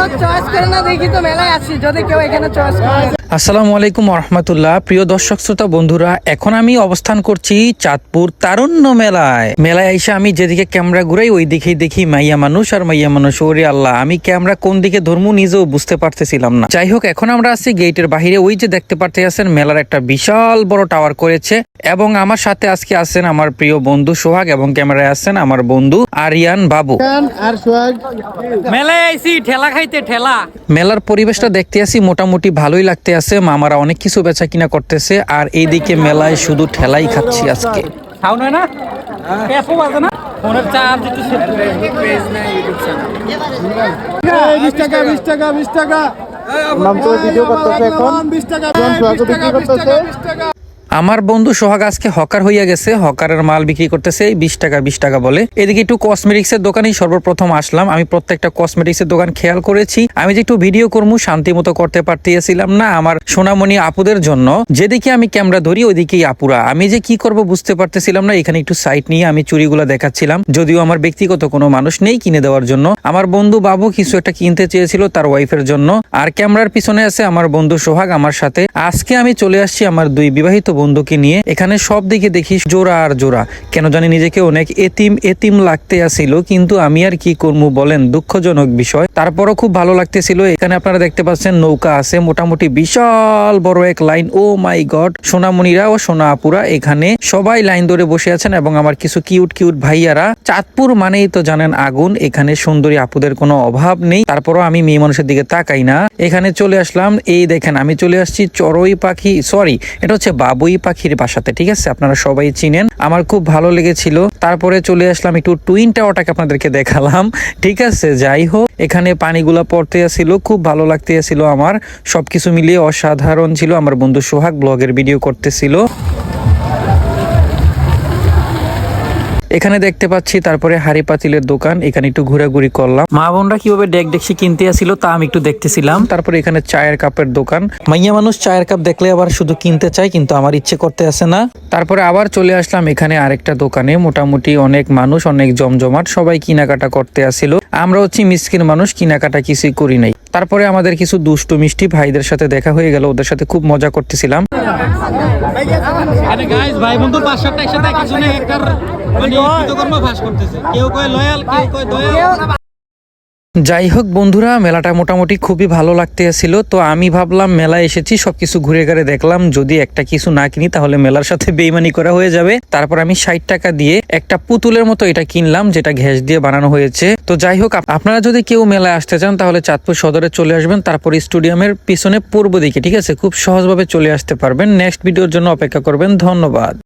কেউ চয়েস করে না দেখি তো মেলায় আছি যদি কেউ এখানে চয়েস করে। আসসালামু আলাইকুম রহমতুল্লাহ প্রিয় দর্শক শ্রোতা বন্ধুরা এখন আমি অবস্থান করছি চাঁদপুর তারুণ্য মেলায়। মেলায় এসে আমি যেদিকে ক্যামেরা ঘুরাই ওই দিকেই দেখি মাইয়া মানুষ আর মাইয়া মানুষ। ওরে আল্লাহ আমি ক্যামেরা কোন দিকে ধর্ম নিজেও বুঝতে পারতেছিলাম না। যাই হোক এখন আমরা আছি গেটের বাহিরে। ওই যে দেখতে পারতে আছেন মেলার একটা বিশাল বড় টাওয়ার করেছে। এবং আমার সাথে আজকে আছেন আমার প্রিয় বন্ধু সোহাগ এবং ক্যামেরায় আছেন আমার বন্ধু আরিয়ান বাবু। আর সোহাগ। মেলায় আইছি ঠেলা ঠেলা। মেলার পরিবেশটা দেখতে আসি মোটামুটি ভালোই লাগতে আছে মামারা অনেক কিছু বেচা কিনা করতেছে আর এইদিকে মেলায় শুধু ঠেলাই খাচ্ছি আজকে। সাউন্ড হয় না? ক্যাপও বাজে না? ফোনের চার্জ একটু বিশ টাকা বিশ টাকা বিশ টাকা। নাম তো ভিডিও করতেছে এখন। বিশ টাকা সোহাগ বিক্রি করতেছে। আমার বন্ধু সোহাগ আজকে হকার হইয়া গেছে, হকারের মাল বিক্রি করতেছে বিশ টাকা বিশ টাকা বলে। এদিকে একটু কসমেটিক্স এর দোকানেই সর্বপ্রথম আসলাম। আমি প্রত্যেকটা কসমেটিক্স এর দোকান খেয়াল করেছি। আমি যে একটু ভিডিও করব শান্তি মতো করতে পারতেছিলাম না আমার সোনামণি আপুদের জন্য। যেদিকে আমি ক্যামেরা ধরি, ওইদিকেই আপুরা। আমি যে কি করব বুঝতে পারতেছিলাম না, এখানে একটু সাইট নিয়ে আমি চুরিগুলো দেখাচ্ছিলাম। যদিও আমার ব্যক্তিগত কোনো মানুষ নেই কিনে দেওয়ার জন্য। আমার বন্ধু বাবু কিছু একটা কিনতে চেয়েছিল তার ওয়াইফের জন্য। আর ক্যামেরার পিছনে আছে আমার বন্ধু সোহাগ আমার সাথে। আজকে আমি চলে আসছি আমার দুই বিবাহিত বন্ধুকে নিয়ে এখানে সব দিকে দেখি জোড়া আর জোড়া। কেন জানি নিজেকে অনেক এতিম এতিম লাগতে আসিল কিন্তু আমি আর কি করব বলেন? দুঃখজনক বিষয়। তারপরও খুব ভালো লাগতেছিল। এখানে আপনারা দেখতে পাচ্ছেন নৌকা আছে, মোটামুটি বিশাল বড় এক লাইন। ও মাই গড! সোনামনিরা ও সোনা আপুরা এখানে সবাই লাইন ধরে বসে আছেন এবং আমার কিছু কিউট কিউট ভাইয়ারা চাঁদপুর মানেই তো জানেন আগুন, এখানে সুন্দরী আপুদের কোনো অভাব নেই। তারপরও আমি মেয়ে মানুষের দিকে তাকাই না। এখানে চলে আসলাম, এই দেখেন আমি চলে আসছি চড়ুই পাখি সরি এটা হচ্ছে বাবুই পাখির বাসাতে, ঠিক আছে? আপনারা সবাই চিনেন। আমার খুব ভালো লেগেছিল। তারপরে চলে আসলাম একটু টুইন টাওয়ারটাকে আপনাদেরকে দেখালাম, ঠিক আছে? যাই হোক, এখানে পানিগুলা পড়তে আসছিল খুব ভালো লাগতে আসছিল আমার। সবকিছু মিলিয়ে অসাধারণ ছিল। আমার বন্ধু সোহাগ ব্লগের ভিডিও করতেছিল। এখানে দেখতে পাচ্ছি তারপরে হাড়ি পাতিলের দোকান এখানে একটু ঘোরাঘুরি করলাম। মা বোনরা কীভাবে ডেক ডেকসি কিনতে আসছিল তা আমি একটু দেখতেছিলাম। তারপরে এখানে চায়ের কাপের দোকান। মাইয়া মানুষ চায়ের কাপ দেখলে আবার শুধু কিনতে চায় কিন্তু আমার ইচ্ছে করতে আসে না। তারপরে আবার চলে আসলাম এখানে আরেকটা দোকানে। মোটামুটি অনেক মানুষ অনেক জমজমাট সবাই কেনাকাটা করতে আসছিল আমরা হচ্ছি মিসকিন মানুষ কেনাকাটা কিছুই করি নাই। তারপরে আমাদের কিছু দুষ্টু মিষ্টি ভাইদের সাথে দেখা হয়ে গেল ওদের সাথে খুব মজা করতেছিলাম। মানে কৃতকর্ম ফাঁস করতেছে। কেউ কয় লয়াল কেউ কয় দয়াল। যাই হোক বন্ধুরা মেলাটা মোটামুটি খুবই ভালো লাগতে ছিল তো আমি ভাবলাম মেলায় এসেছি সবকিছু ঘুরে ঘুরে দেখলাম। যদি একটা কিছু না কিনি তাহলে মেলার সাথে বেইমানি করা হয়ে যাবে। তারপর আমি ষাট টাকা দিয়ে একটা পুতুলের মতো এটা কিনলাম যেটা ঘ্যাস দিয়ে বানানো হয়েছে। তো যাই হোক আপনারা যদি কেউ মেলায় আসতে চান তাহলে চাঁদপুর সদরে চলে আসবেন। তারপর স্টেডিয়ামের পিছনে পূর্ব দিকে ঠিক আছে? খুব সহজভাবে চলে আসতে পারবেন। নেক্সট ভিডিওর জন্য অপেক্ষা করবেন। ধন্যবাদ।